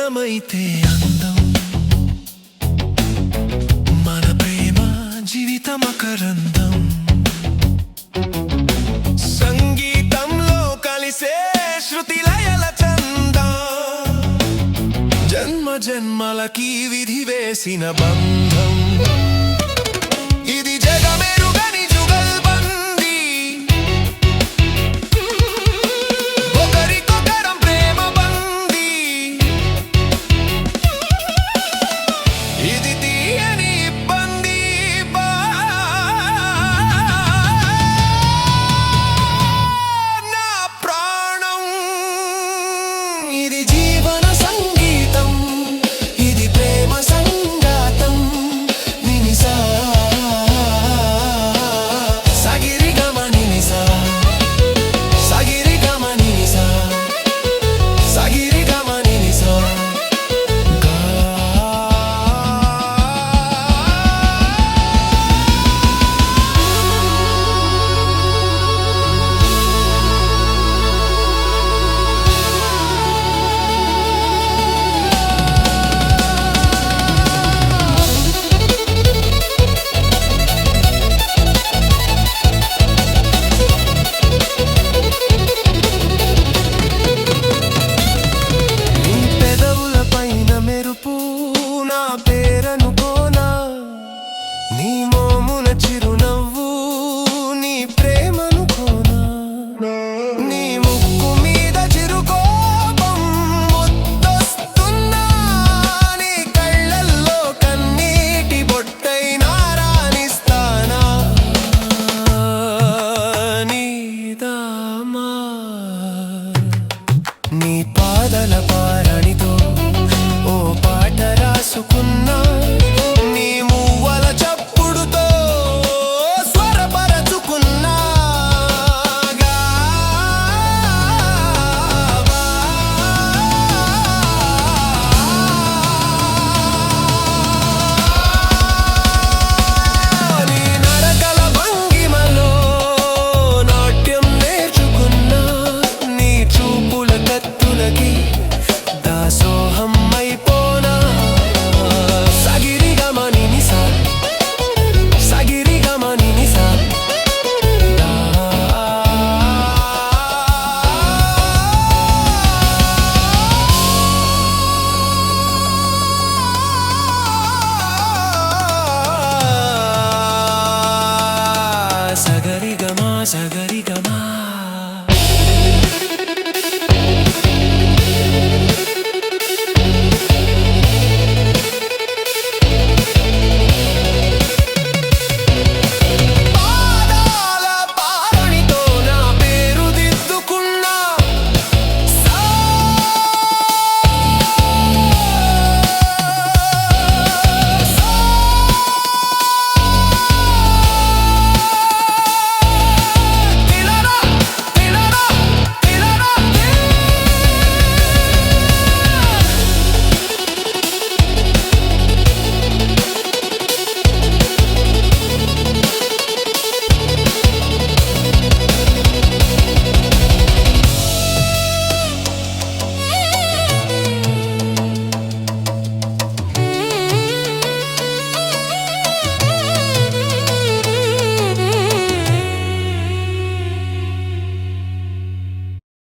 మనమైతే అందం. మన ప్రేమ జీవితమకరందం. సంగీతంలో కలిసే శృతి లయల చందం. జన్మ జన్మలకి విధి వేసిన బంధం. মেরি জীবন చిరునవ్వు నీ ప్రేమనుకోనా నీ ముక్కు మీద చిరుకోపం ముద్దొస్తున్నా నీ కళ్ళల్లో కన్నీటి బొట్టైనా రాణిస్తానా? నీదామా నీ పాదల పారణితో ఓ పాట రాసుకున్నా?